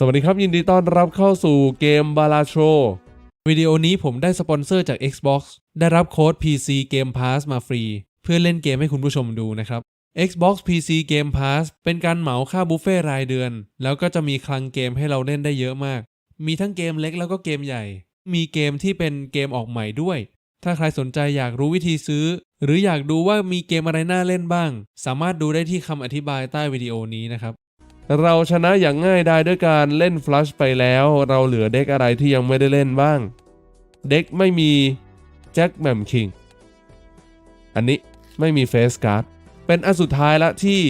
สวัสดีครับยินดีต้อนรับเข้าสู่เกมบาลาโชวิดีโอนี้ผมได้สปอนเซอร์จาก Xbox ได้รับโค้ด PC Game Pass มาฟรี เพื่อเล่นเกมให้คุณผู้ชมดูนะครับ Xbox PC Game Pass เป็นการเหมาค่าบุฟเฟ่รายเดือน แล้วก็จะมีคลังเกมให้เราเล่นได้เยอะมาก มีทั้งเกมเล็กแล้วก็เกมใหญ่ มีเกมที่เป็นเกมออกใหม่ด้วย ถ้าใครสนใจอยากรู้วิธีซื้อ หรืออยากดูว่ามีเกมอะไรน่าเล่นบ้าง สามารถดูได้ที่คำอธิบายใต้วิดีโอนี้นะครับ เราชนะอย่างง่ายได้ด้วยการเล่นฟลัชไปแล้ว เราเหลือเด็กอะไรที่ยังไม่ได้เล่นบ้าง เด็กไม่มีแจ็คแมมคิงอันนี้ไม่มีเฟสการ์ดเป็นอันสุดท้ายละที่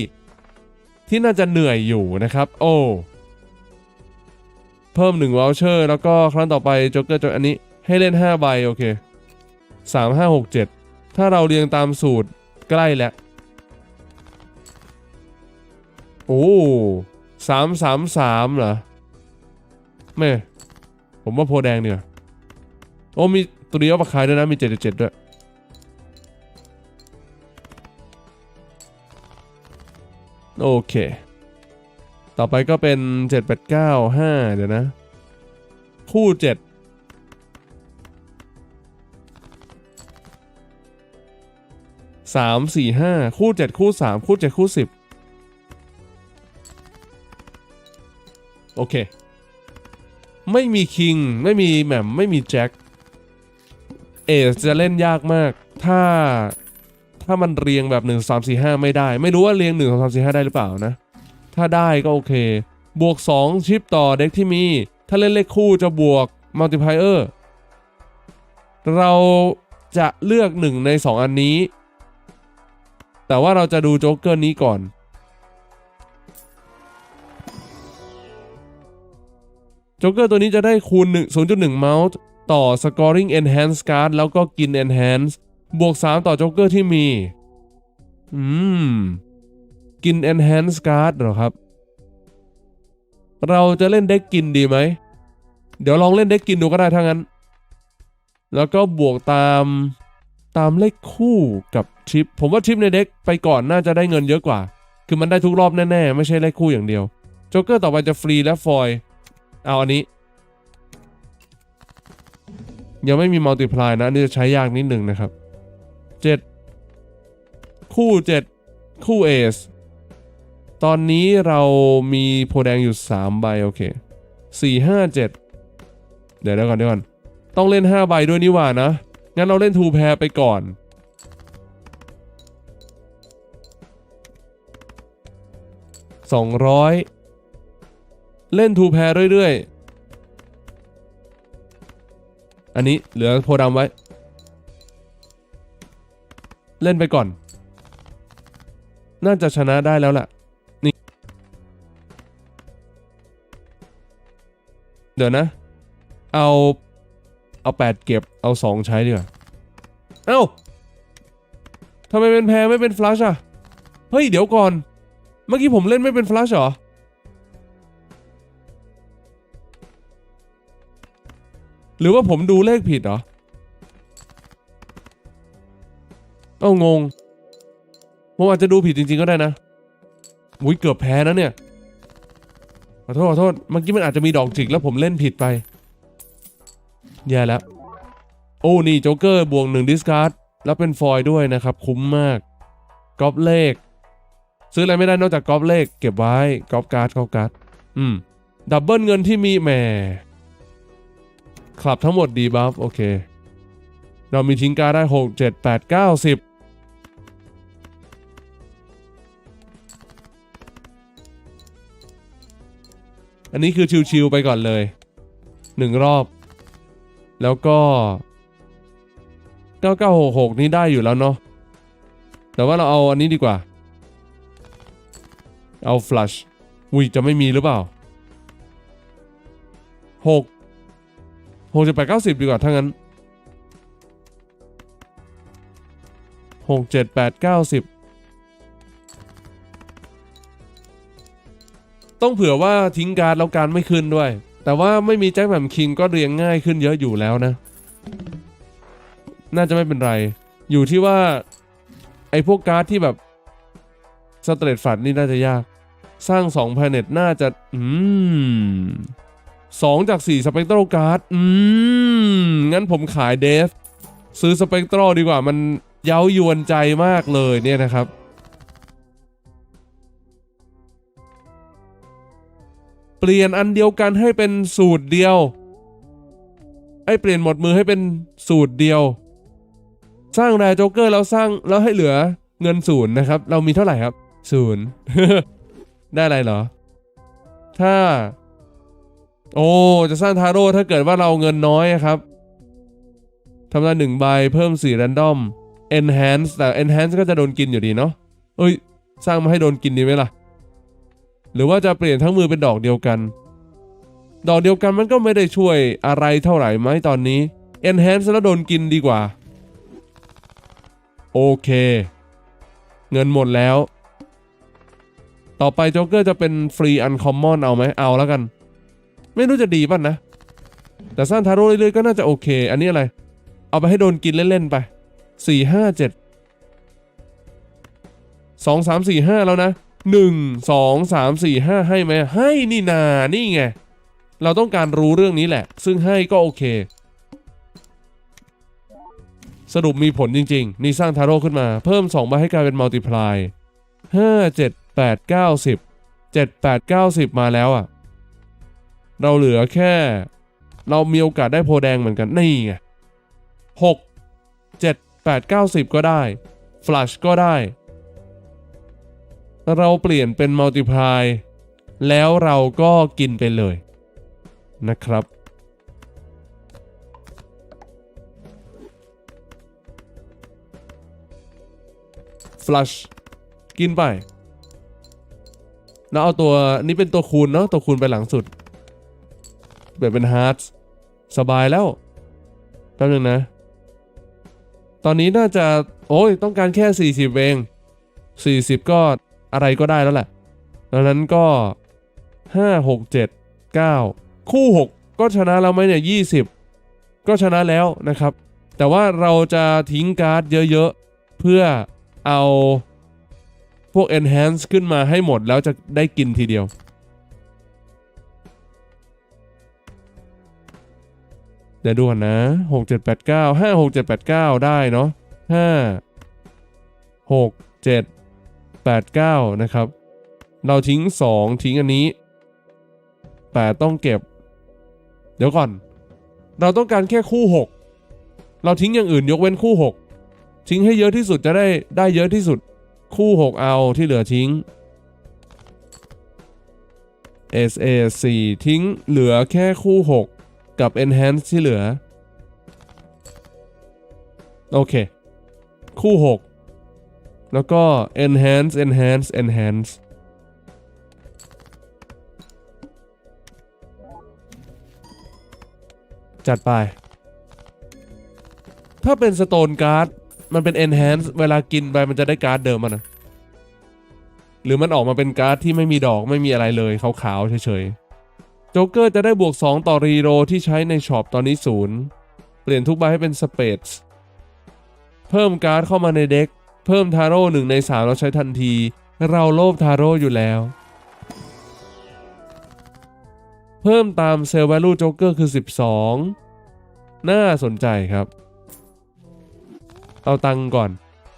ที่น่าจะเหนื่อยอยู่นะครับ โอ้เพิ่ม1วอลเชอร์แล้วก็ครั้งต่อไปจ๊กเกอร์จอันนี้ให้เล่น 5 ใบ โอเค 3 5 6 7 ถ้าเราเรียงตามสูตรใกล้แล้ว โอ้สามสามสามเหรอไม่ผมว่าโพแดงเนี่ยโอ้มีตัวเดียวปลาคายด้วยนะ มีเจ็ดเจ็ดด้วยโอเค ต่อไปก็เป็นเจ็ดแปดเก้าห้าเดี๋ยวนะ คู่เจ็ดสามสี่ห้าคู่เจ็ดคู่สามคู่เจ็ดคู่สิบ โอเค ไม่มีคิงไม่มีแหม่มไม่มีแจ็คเอสจะเล่นยากมาก ถ้าถ้ามันเรียงแบบ1 3 4 5 ไม่ได้ ไม่รู้ว่าเรียง 1 2 3 4 5 ได้หรือเปล่านะ ถ้าได้ก็โอเค บวก 2 ชิปต่อเด็กที่มี ถ้าเล่นเลขคู่จะบวกมัลติพายเออร์เราจะเลือก 1 ใน 2 อันนี้ แต่ว่าเราจะดูโจ๊กเกอร์นี้ก่อน จ๊กเกอร์ตัวนี้จะได้คูณ1 0.1เมาส์ต่อ scoring enhance card แล้วก็กิน enhance บวก 3 ต่อโจ๊กเกอร์ที่มี อืม กิน enhance card เหรอครับ เราจะเล่นเด็กกินดีไหม เดี๋ยวลองเล่นเด็กกินดูก็ได้ถ้างั้น แล้วก็บวกตามตามเลขคู่กับชิป ผมว่าชิปในเด็กไปก่อนน่าจะได้เงินเยอะกว่า คือมันได้ทุกรอบแน่ๆ ไม่ใช่เลขคู่อย่างเดียวโจ๊กเกอร์ต่อไปจะฟรีและฟอยล์ เอาอันนี้ ยังไม่มีมัลติพลายนะอันนี่จะใช้ยากนิดหนึ่งนะครับ7คู่7คู่เอสตอนนี้เรามีโพแดงอยู่3ใบโอเค4 5 7เดี๋ยวเดี๋ยวก่อนเดี๋ยวก่อนต้องเล่น 5 ใบด้วยนี่หว่านะ งั้นเราเล่นทูแพรไปก่อน 200 เล่นทูแพรเรื่อยๆ อันนี้เหลือโพดำไว้ เล่นไปก่อน น่าจะชนะได้แล้วล่ะ นี่ เดี๋ยวนะ เอา เอาแปดเก็บ เอาสองใช้ดีกว่า เอ้าทำไมเป็นแพรไม่เป็นฟลัชอะ เฮ้ย เดี๋ยวก่อน เมื่อกี้ผมเล่นไม่เป็นฟลัชเหรอ หรือว่าผมดูเลขผิดเหรอเอ้างงผมอาจจะดูผิดจริง ๆ ก็ได้นะอุ้ยเกือบแพ้นะเนี่ย ขอโทษขอโทษ เมื่อกี้มันอาจจะมีดอกจิกแล้วผมเล่นผิดไป แย่แล้ว โอ้นี่โจ๊กเกอร์บวกหนึ่งดิสการ์ดแล้วเป็นฟอยล์ด้วยนะครับ คุ้มมากก๊อปเลข ซื้ออะไรไม่ได้นอกจากก๊อปเลข เก็บไว้ก๊อปการ์ดก๊อปการ์ด อืม ดับเบิลเงินที่มีแหม คลับทั้งหมดดีบัฟโอเค เรามีทิ้งการดได้ 6 7 8 9 10 อันนี้คือชิวๆไปก่อนเลยหนึ่งรอบ แล้วก็ 9966 นี่ได้อยู่แล้วเนาะแต่ว่าเราเอาอันนี้ดีกว่า เอา flush อุ้ยจะไม่มีหรือเปล่า 6 หกเจ็ดแปดเก้าสิบดีกว่าถ้างั้นหกเจ็ดแปดเก้าสิบต้องเผื่อว่าทิ้งการดแล้วการไม่ขึ้นด้วย แต่ว่าไม่มีแจ็คแหม่มคิงก็เรียงง่ายขึ้นเยอะอยู่แล้วนะ น่าจะไม่เป็นไร อยู่ที่ว่า ไอ้พวกการ์ดที่แบบสเตรทฝัดนี่น่าจะยาก สร้าง2 planet น่าจะ อืม สองจากสี่สเปกตรัลการ์ดอืม งั้นผมขายเดฟซื้อสเปกตรัลดีกว่ามันเย้ายวนใจมากเลยเนี่ยนะครับ เปลี่ยนอันเดียวกันให้เป็นสูตรเดียวไอ้เปลี่ยนหมดมือให้เป็นสูตรเดียว สร้างแรโจ๊กเกอร์แล้วสร้างแล้วให้เหลือเงินศูนย์นะครับ เรามีเท่าไหร่ครับศูนย์ได้อะไรเหรอ ถ้า โอ้ จะสร้างทาโร่ถ้าเกิดว่าเราเงินน้อยครับทำได้หนึ่งใบเพิ่มสี่แรนดอม enhance แต่ enhance ก็จะโดนกินอยู่ดีเนาะเอ้ย สร้างมาให้โดนกินดีไหมล่ะ หรือว่าจะเปลี่ยนทั้งมือเป็นดอกเดียวกัน ดอกเดียวกันมันก็ไม่ได้ช่วยอะไรเท่าไหร่ไหมตอนนี้ enhance แล้วโดนกินดีกว่า โอเค เงินหมดแล้ว ต่อไปโจ๊กเกอร์จะเป็นฟรีอันคอมมอนเอาไหมเอาแล้วกัน ไม่รู้จะดีป่ะนะ แต่สร้างทาโร่เรื่อยๆก็น่าจะโอเค อันนี้อะไร เอาไปให้โดนกินเล่นๆไปสี่ห้าเจ็ดสองสามสี่ห้าแล้วนะหนึ่งสองสามสี่ห้าให้ไหมให้นี่นานี่ไง เราต้องการรู้เรื่องนี้แหละ ซึ่งให้ก็โอเค สรุปมีผลจริง ๆ นี่สร้างทาโร่ขึ้นมา เพิ่ม2ใบให้กลายเป็นมัลติพลาย5 7 8 9 10 7 8 9 10มาแล้วอะ เราเหลือแค่ เรามีโอกาสได้โพแดงเหมือนกันนี่ไง6 7 8 9 10ก็ได้ฟลัชก็ได้ เราเปลี่ยนเป็นมัลติพลายแล้วเราก็กินไปเลยนะครับ flush กินไป แล้วเอาตัวนี้เป็นตัวคูณเนาะตัวคูณไปหลังสุด แบบเป็น hearts สบายแล้วแป๊บนึงนะ ตอนนี้น่าจะ โอ้ย ต้องการแค่ 40 เอง 40 ก็อะไรก็ได้แล้วแหละ ดังนั้นก็ 5 6 7 9 คู่ 6 ก็ชนะแล้วไหมเนี่ย 20 ก็ชนะแล้วนะครับ แต่ว่าเราจะทิ้งการ์ดเยอะๆ เพื่อเอาพวก enhance ขึ้นมาให้หมดแล้วจะได้กินทีเดียว เดี๋ยวดูก่อนนะ 6 7 8 9 5 6 7 8 9 ได้เนาะ5 6 7 8 9 นะครับ เราทิ้ง 2 ทิ้งอันนี้ แต่ต้องเก็บ เดี๋ยวก่อน เราต้องการแค่คู่ 6 เราทิ้งอย่างอื่นยกเว้นคู่ 6 ทิ้งให้เยอะที่สุดจะได้ได้เยอะที่สุด คู่ 6 เอาที่เหลือทิ้ง SA 4 ทิ้งเหลือแค่คู่ 6 กับ enhance ที่เหลือ โอเค คู่ 6 แล้วก็ enhance enhance enhance จัดไป ถ้าเป็นสโตนการ์ดมันเป็น enhance เวลากินไปมันจะได้การ์ดเดิมมันนะหรือมันออกมาเป็นการ์ดที่ไม่มีดอกไม่มีอะไรเลยขาวๆเฉยๆ จ๊กเกอร์จะได้บวก 2 ต่อรีโรที่ใช้ในช็อปตอนนี้ศูนย์เปลี่ยนทุกใบให้เป็นสเปซเพิ่มการ์ดเข้ามาในเด็ก เพิ่มทาโร่หนึ่งในสามเราใช้ทันที เราโลภทาโร่อยู่แล้ว เพิ่มตามเซลล์ value โจ๊กเกอร์คือ 12 น่าสนใจครับ เอาตังก่อน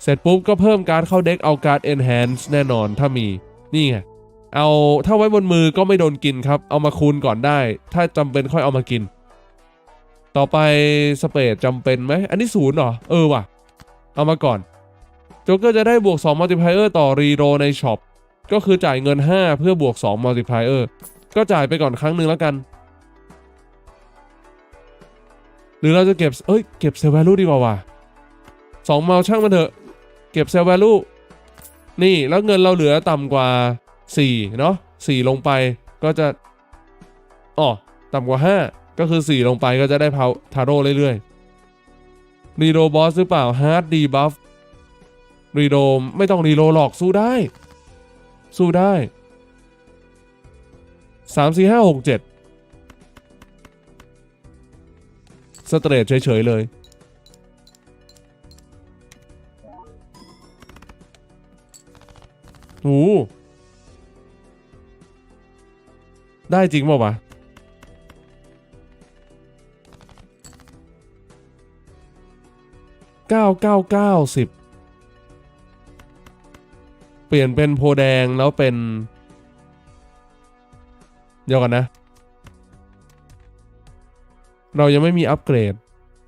เสร็จปุ๊บก็เพิ่มการ์ดเข้าเด็กเอาการ์ด enhance แน่นอนถ้ามี นี่ไง เอาถ้าไว้บนมือก็ไม่โดนกินครับ เอามาคูณก่อนได้ ถ้าจำเป็นค่อยเอามากิน ต่อไปสเปดจำเป็นไหม อันนี้ศูนย์เหรอ เออว่ะ เอามาก่อนโจ๊กเกอร์จะได้บวก2 multiplier ต่อรีโรในช็อป ก็คือจ่ายเงิน 5 เพื่อบวก2 multiplier ก็จ่ายไปก่อนครั้งหนึ่งแล้วกัน หรือเราจะเก็บ เอ้ย เก็บเซลล์ value ดีกว่าว่ะสองเมาช่างมันเถอะ เก็บเซลล์ value นี่แล้วเงินเราเหลือต่ำกว่า 4เนาะ4ลงไปก็จะอ๋อต่ำกว่า 5 ก็คือ 4 ลงไปก็จะได้พาทาโร่เรื่อยๆรีโรบอสหรือเปล่าฮาร์ดดีบัฟรีโรไม่ต้องรีโรหรอกสู้ได้ สู้ได้3 4 5 6 7สเตรทเฉย ๆ เลย โอ้ ได้จริงเปล่าวะเก้าเก้าเก้าสิบเปลี่ยนเป็นโพแดงแล้วเป็น เดี๋ยวก่อนนะ เรายังไม่มีอัปเกรด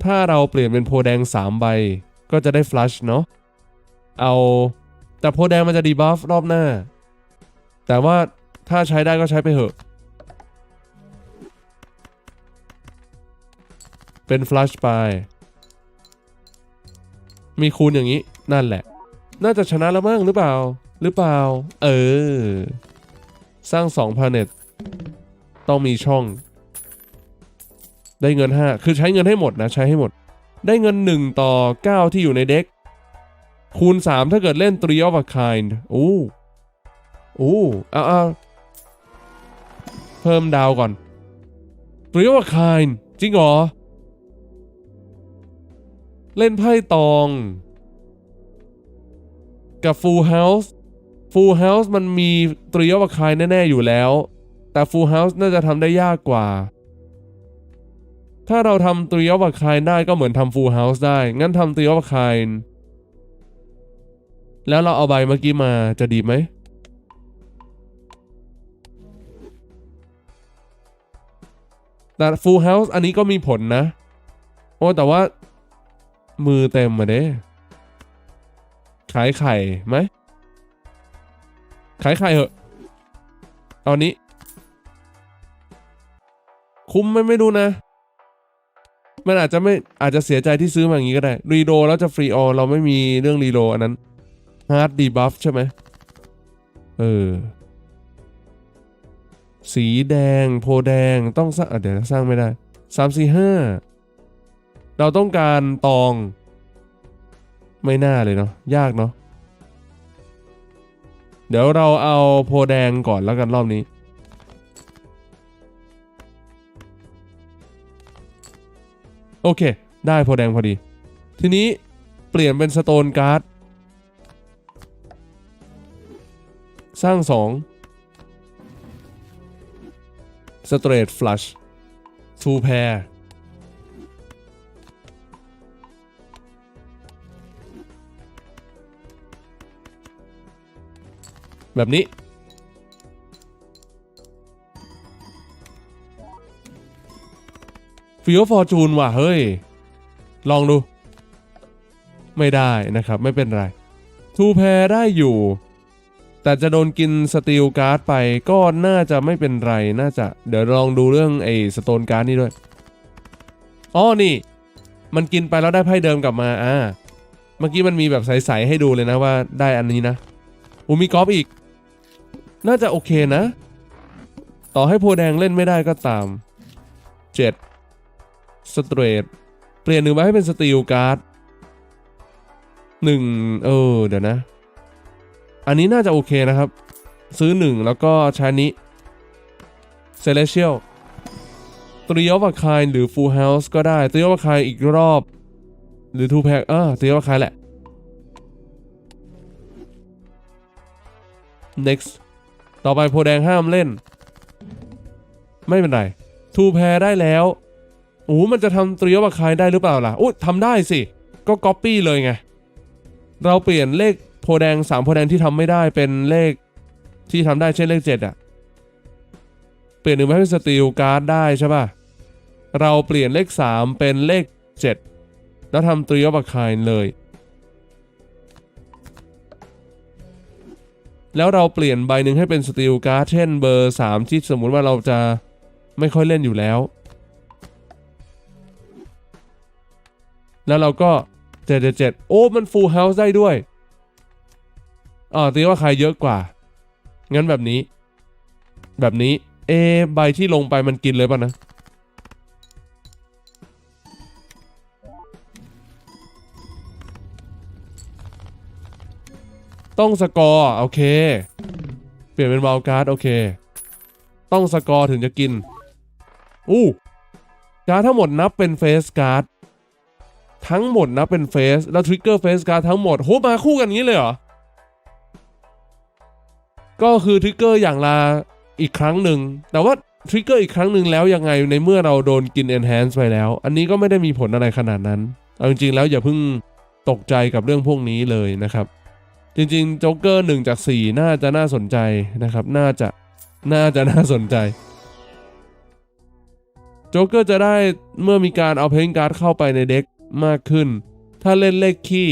ถ้าเราเปลี่ยนเป็นโพแดงสามใบ ก็จะได้ฟลัชเนาะเอาแต่โพแดงมันจะดีบัฟรอบหน้า แต่ว่าถ้าใช้ได้ก็ใช้ไปเถอะ เป็นฟลัชไป มีคูณอย่างนี้นั่นแหละ น่าจะชนะแล้วมั้งหรือเปล่า หรือเปล่า เออ สร้าง2 planet ต้องมีช่อง ได้เงิน 5 คือใช้เงินให้หมดนะ ใช้ให้หมด ได้เงิน 1 ต่อ 9 ที่อยู่ในเด็ก คูณ 3 ถ้าเกิดเล่น three of a kind โอ้โอ้เอาเอาเพิ่มดาวก่อน three of a kind จริงเหรอ เล่นไพ่ตอง กับ full house full house มันมี three of a kind แน่ ๆ อยู่แล้ว แต่ full house น่าจะทำได้ยากกว่า ถ้าเราทำ three of a kind ได้ก็เหมือนทำ full house ได้ งั้นทำ three of a kind แล้วเราเอาใบเมื่อกี้มาจะดีไหม แต่ full house อันนี้ก็มีผลนะ โอ้แต่ว่า มือเต็มมาเด้ขายไข่ไหมขายไข่เหอะเอานี้ คุ้มไหมไม่รู้นะ มันอาจจะไม่อาจจะเสียใจที่ซื้อมาอย่างนี้ก็ได้ รีโดแล้วจะฟรีออเราไม่มีเรื่องรีโดอันนั้นฮาร์ดดีบัฟใช่ไหมเออ สีแดงโพแดงต้องสร้างเดี๋ยวนะสร้างไม่ได้สามสี่ห้า เราต้องการตอง ไม่น่าเลยเนาะยากเนาะเดี๋ยวเราเอาโพแดงก่อนแล้วกันรอบนี้ โอเค ได้โพแดงพอดี ทีนี้เปลี่ยนเป็นสโตนการ์ดสร้างสองสเตรทฟลัชทูแพร แบบนี้ ฟิวฟอร์จูนว่ะ เฮ้ย ลองดู ไม่ได้นะครับ ไม่เป็นไร ทูแพรได้อยู่ แต่จะโดนกินสตีลการ์ดไปก็น่าจะไม่เป็นไร น่าจะ เดี๋ยวลองดูเรื่องไอ้สโตนการ์ดนี่ด้วย อ๋อ นี่ มันกินไปแล้วได้ไพ่เดิมกลับมา อ่า เมื่อกี้มันมีแบบใส ๆ ให้ดูเลยนะว่าได้อันนี้นะอูมีกอล์ฟอีก น่าจะโอเคนะ ต่อให้โพแดงเล่นไม่ได้ก็ตาม 7 สเตรท เปลี่ยนหนึ่งใบให้เป็นสตีลการ์ดหนึ่งเออเดี๋ยวนะ อันนี้น่าจะโอเคนะครับ ซื้อหนึ่งแล้วก็ช้นี้ Celestial ตรีออฟคายหรือ Full House ก็ได้ตรีออฟคายอีกรอบ หรือ Two Pack อ่าตรีออฟคายแหละ next ต่อไปโพแดงห้ามเล่น ไม่เป็นไร ทูแพรได้แล้วโอ้มันจะทำตรีออฟคายได้หรือเปล่าล่ะอุ้ยทำได้สิ ก็ก๊อปปี้เลยไง เราเปลี่ยนเลขโพแดง3โพแดงที่ทำไม่ได้เป็นเลขที่ทำได้เช่นเลข 7 อะ เปลี่ยนหนึ่งไปเป็นสตีลการ์ดได้ใช่ป่ะ เราเปลี่ยนเลข 3 เป็นเลข 7 แล้วทำตรีออฟคายเลย แล้วเราเปลี่ยนใบหนึ่งให้เป็นสตีลการ์ดเช่นเบอร์ 3 ที่สมมุติว่าเราจะไม่ค่อยเล่นอยู่แล้ว แล้วเราก็เจ็ดเจ็ดโอ้ มันฟูลเฮาส์ได้ด้วยอ๋อตีว่าใครเยอะกว่า งั้นแบบนี้ แบบนี้ เอ ใบที่ลงไปมันกินเลยป่ะนะ ต้องสกอร์โอเค เปลี่ยนเป็นวาลการ์ดโอเค ต้องสกอร์ถึงจะกิน อู้การ์ดทั้งหมดนับเป็นเฟสการ์ดทั้งหมดนับเป็นเฟสแล้วทริกเกอร์เฟสการ์ดทั้งหมดโหมาคู่กันงี้เลยเหรอ ก็คือทริกเกอร์อย่างละอีกครั้งหนึ่งแต่ว่าทริกเกอร์อีกครั้งหนึ่งแล้วยังไงในเมื่อเราโดนกิน Enhance ไปแล้ว อันนี้ก็ไม่ได้มีผลอะไรขนาดนั้น เอาจริงๆแล้วอย่าเพิ่งตกใจกับเรื่องพวกนี้เลยนะครับ จริงๆโจ๊กเกอร์หนึ่งจาก4น่าจะน่าสนใจนะครับ น่าจะน่าจะน่าสนใจโจ๊กเกอร์จะได้เมื่อมีการเอาเพลงการ์ดเข้าไปในเด็กมากขึ้น ถ้าเล่นเลขขี้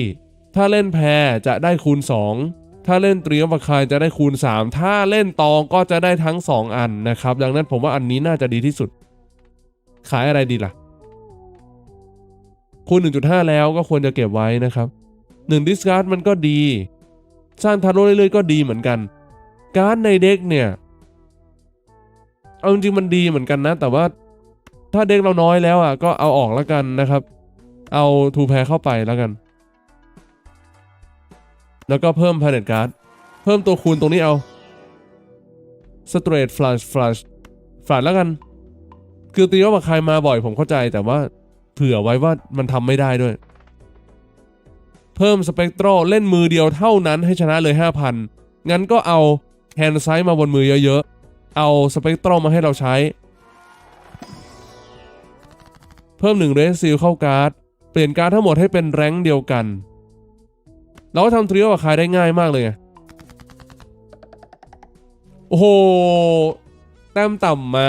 ถ้าเล่นแพรจะได้คูณ 2 ถ้าเล่นเตรียมปากคายจะได้คูณ 3 ถ้าเล่นตองก็จะได้ทั้ง 2 อันนะครับ ดังนั้นผมว่าอันนี้น่าจะดีที่สุด ขายอะไรดีล่ะ คูณ 1.5 แล้วก็ควรจะเก็บไว้นะครับ1ดิสการ์ดมันก็ดี สร้างทาโร่เรื่อยๆก็ดีเหมือนกัน การ์ดในเด็กเนี่ย เอาจริงๆมันดีเหมือนกันนะ แต่ว่าถ้าเด็กเราน้อยแล้วอะก็เอาออกแล้วกันนะครับ เอาทูแพรเข้าไปแล้วกัน แล้วก็เพิ่มพาเนตการ์ดเพิ่มตัวคูณตรงนี้เอาสเตรทฟลัชฟลัชฟลัชแล้วกัน คือตีว่าใครมาบ่อยผมเข้าใจแต่ว่าเผื่อไว้ว่ามันทำไม่ได้ด้วย เพิ่มสเปกโตรเล่นมือเดียวเท่านั้นให้ชนะเลย 5,000 งั้นก็เอาแฮนด์ไซส์มาบนมือเยอะๆ เอาสเปกโตรมาให้เราใช้ เพิ่มหนึ่งเรสซิลเข้าการ์ด เปลี่ยนการ์ดทั้งหมดให้เป็นแรงค์เดียวกัน เราก็ทำทริโอกับคายได้ง่ายมากเลยโอ้โห แต้มต่ำมา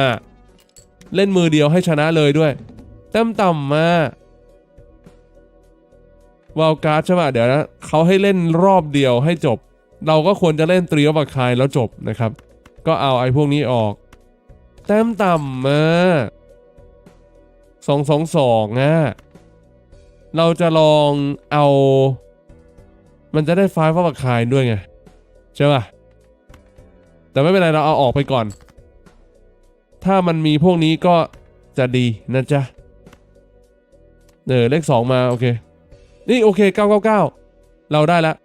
เล่นมือเดียวให้ชนะเลยด้วย แต้มต่ำมา วาลการ์ดใช่ป่ะเดี๋ยวนะเขาให้เล่นรอบเดียวให้จบ เราก็ควรจะเล่นตรีอบัคายแล้วจบนะครับ ก็เอาไอ้พวกนี้ออก แต้มต่ำมาสองสองสองอะเราจะลองเอา มันจะได้ไฟล์ว่าบัคายด้วยไงใช่ป่ะแต่ไม่เป็นไรเราเอาออกไปก่อน ถ้ามันมีพวกนี้ก็จะดีนะจ๊ะเออเลขสองมาโอเค นี่โอเค 999 เราได้แล้ว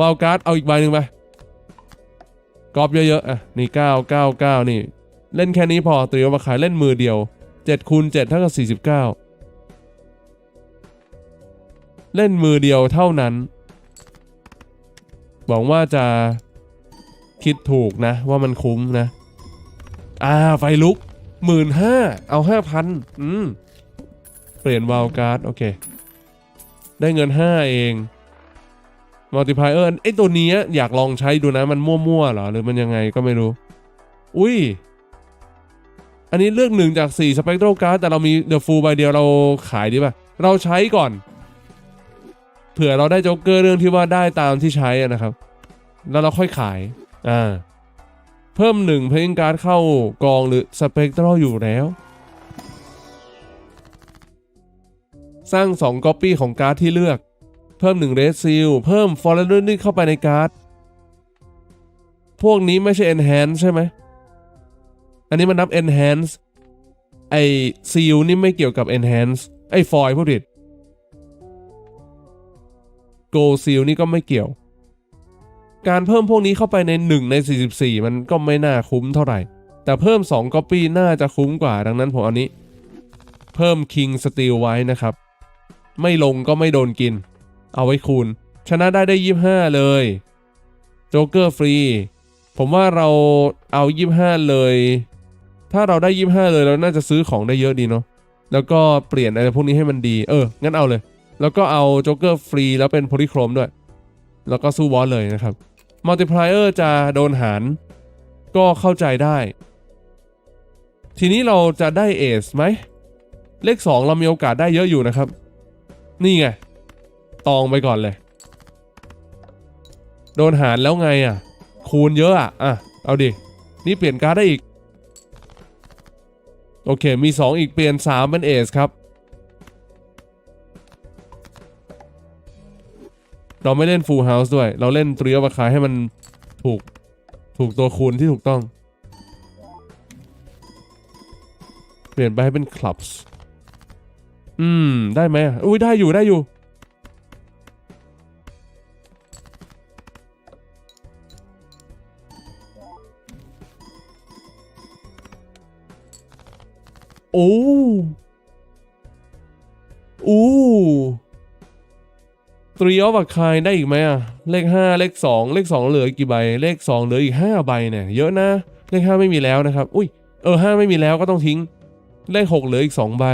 วาลการ์ดเอาอีกใบหนึ่งไปกรอบเยอะๆอะนี่ 999 นี่ เล่นแค่นี้พอเตรียมมาขายเล่นมือเดียว7คูณ7เท่ากับ 49 เล่นมือเดียวเท่านั้นหวังว่าจะคิดถูกนะ ว่ามันคุ้มนะ อ่า ไฟลุกหมื่นห้าเอาห้าพันอืม เปลี่ยนวาลการ์ด โอเค ได้เงิน 5 เอง multiplier ไอตัวนี้อยากลองใช้ดูนะมันมั่วๆหรอ หรือมันยังไงก็ไม่รู้ อุ้ย อันนี้เลือกหนึ่งจาก 4 spectral card แต่เรามี the full ใบเดียวเราขายดีป่ะ เราใช้ก่อน เผื่อเราได้โจ๊กเกอร์เรื่องที่ว่าได้ตามที่ใช้อะนะครับ แล้วเราค่อยขาย อ่า เพิ่มหนึ่งเพลงการ์ดเข้ากองหรือ spectral อยู่แล้ว สร้าง 2 Copy ของการ์ดที่เลือก เพิ่ม1 Red Seal เพิ่ม Foreigner นี่เข้าไปในการ์ด พวกนี้ไม่ใช่ Enhance ใช่ไหม อันนี้มันนับ Enhance ไอ Seal นี่ไม่เกี่ยวกับ Enhance ไอ Foil ผู้ผิด Go Seal นี่ก็ไม่เกี่ยว การเพิ่มพวกนี้เข้าไปใน 1 ใน 44 มันก็ไม่น่าคุ้มเท่าไหร่ แต่เพิ่ม 2 Copy น่าจะคุ้มกว่าดังนั้นผมเอานี้ เพิ่ม King Steel ไว้นะครับ ไม่ลงก็ไม่โดนกิน เอาไว้คูณ ชนะได้ได้25เลยโจ๊กเกอร์ฟรี ผมว่าเราเอา25เลย ถ้าเราได้25เลยเราน่าจะซื้อของได้เยอะดีเนาะแล้วก็เปลี่ยนอะไรพวกนี้ให้มันดีเอองั้นเอาเลย แล้วก็เอาโจ๊กเกอร์ฟรีแล้วเป็นโพลิโครมด้วย แล้วก็สู้บอสเลยนะครับมัลติพลายเออร์จะโดนหาร ก็เข้าใจได้ ทีนี้เราจะได้เอสไหมเลข 2 เรามีโอกาสได้เยอะอยู่นะครับ นี่ไง ตองไปก่อนเลย โดนหารแล้วไงอะ คูณเยอะอะ อะ เอาดิ นี่เปลี่ยนการ์ดได้อีก โอเค มี 2 อีกเปลี่ยน 3 เป็นเอสครับ เราไม่เล่น Full House ด้วย เราเล่นเตรียมราคาให้มันถูก ถูกตัวคูณที่ถูกต้อง เปลี่ยนไปให้เป็น Clubs อืม ได้ไหมอุ้ยได้อยู่ได้อยู่ โอ้โอ้ตรีออฟคายได้อีกไหมอะเลข5เลข2เลข2เหลือกี่ใบ เลข2เหลืออีก5ใบเนี่ยเยอะนะ เลข5ไม่มีแล้วนะครับ อุ้ยเออ5ไม่มีแล้วก็ต้องทิ้ง เลข6เหลืออีก2ใบ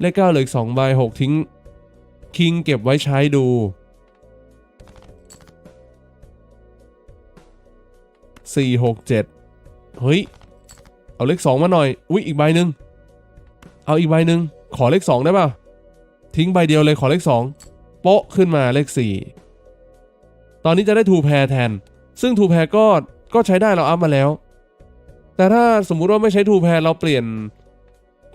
เลข9เหลืออีก2ใบ6ทิ้ง คิงเก็บไว้ใช้ดูสี่หกเจ็ดเฮ้ย เอาเลขสองมาหน่อย อุ๊ยอีกใบหนึ่งเอาอีกใบหนึ่งขอเลขสองได้ป่ะ ทิ้งใบเดียวเลยขอเลขสองโป๊ะขึ้นมาเลขสี่ตอนนี้จะได้ทูแพรแทน ซึ่งทูแพรก็ก็ใช้ได้เราอัพมาแล้ว แต่ถ้าสมมุติว่าไม่ใช้ทูแพรเราเปลี่ยน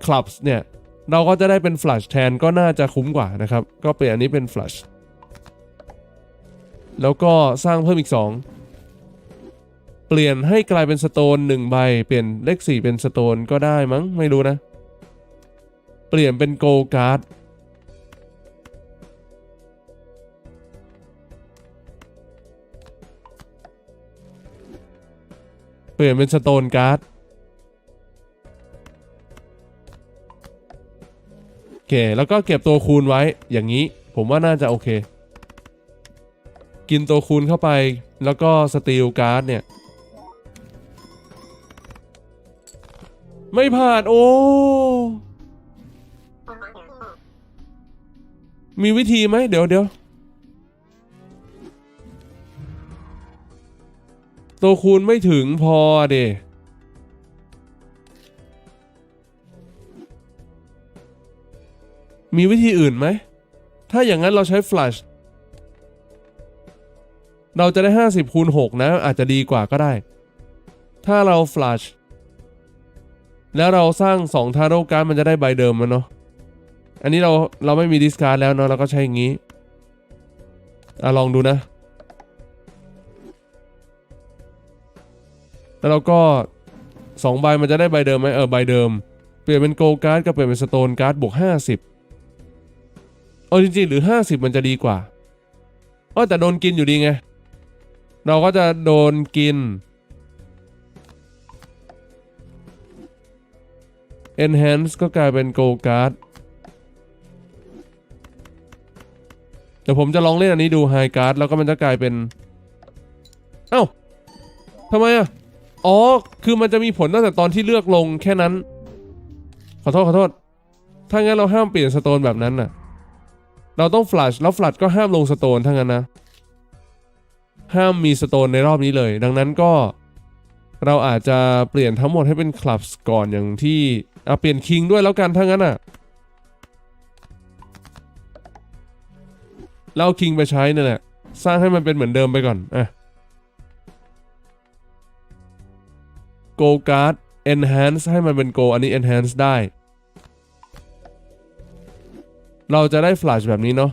คลับเนี่ย เราก็จะได้เป็นฟลัชแทนก็น่าจะคุ้มกว่านะครับ ก็เปลี่ยนอันนี้เป็นฟลัชแล้วก็สร้างเพิ่มอีก 2 เปลี่ยนให้กลายเป็นสโตนหนึ่งใบ เปลี่ยนเลข 4 เป็นสโตนก็ได้มั้งไม่รู้นะ เปลี่ยนเป็นโกลการ์ดเปลี่ยนเป็นสโตนการ์ด อเคแล้วก็เก็บตัวคูณไว้อย่างนี้ ผมว่าน่าจะโอเค กินตัวคูณเข้าไป แล้วก็สตีลการ์ดเนี่ย ไม่ผ่านโอ้ มีวิธีไหมเดี๋ยวเดี๋ยวตัวคูณไม่ถึงพอเด มีวิธีอื่นไหม ถ้าอย่างนั้นเราใช้ flash เราจะได้ 50คูณ6นะ อาจจะดีกว่าก็ได้ ถ้าเรา flash แล้วเราสร้าง 2 ทาโร่การ์ดมันจะได้ใบเดิมมันเนาะ อันนี้เราเราไม่มีดิสการ์ดแล้วเนาะเราก็ใช้อย่างนี้อะลองดูนะ แล้วเราก็2ใบมันจะได้ใบเดิมไหมเออใบเดิม เปลี่ยนเป็นโกลการ์ดก็เปลี่ยนเป็นสโตนการ์ดบวก50 เออจริงๆหรือ 50 มันจะดีกว่าเออแต่โดนกินอยู่ดีไง เราก็จะโดนกิน enhance ก็กลายเป็น go card เดี๋ยวผมจะลองเล่นอันนี้ดู high card แล้วก็มันจะกลายเป็น เอ้าทำไมอะ อ๋อ คือมันจะมีผลตั้งแต่ตอนที่เลือกลงแค่นั้น ขอโทษ ขอโทษ ถ้างั้นเราห้ามเปลี่ยนสโตนแบบนั้นน่ะ เราต้อง flash แล้ว flash ก็ห้ามลงสโตนทั้งนั้นนะ ห้ามมีสโตนในรอบนี้เลย ดังนั้นก็เราอาจจะเปลี่ยนทั้งหมดให้เป็นคลับก่อนอย่างที่เอาเปลี่ยนคิงด้วยแล้วกันถ้างั้นอะเอาคิงไปใช้นั่นแหละสร้างให้มันเป็นเหมือนเดิมไปก่อนอะ go card enhance ให้มันเป็น go อันนี้ enhance ได้ เราจะได้ flash แบบนี้เนาะ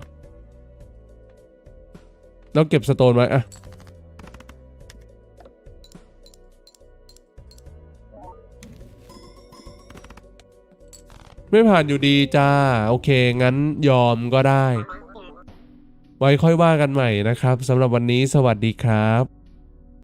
แล้วเก็บสโตนไว้อะไม่ผ่านอยู่ดีจ้า โอเค งั้นยอมก็ได้ ไว้ค่อยว่ากันใหม่นะครับสำหรับวันนี้สวัสดีครับ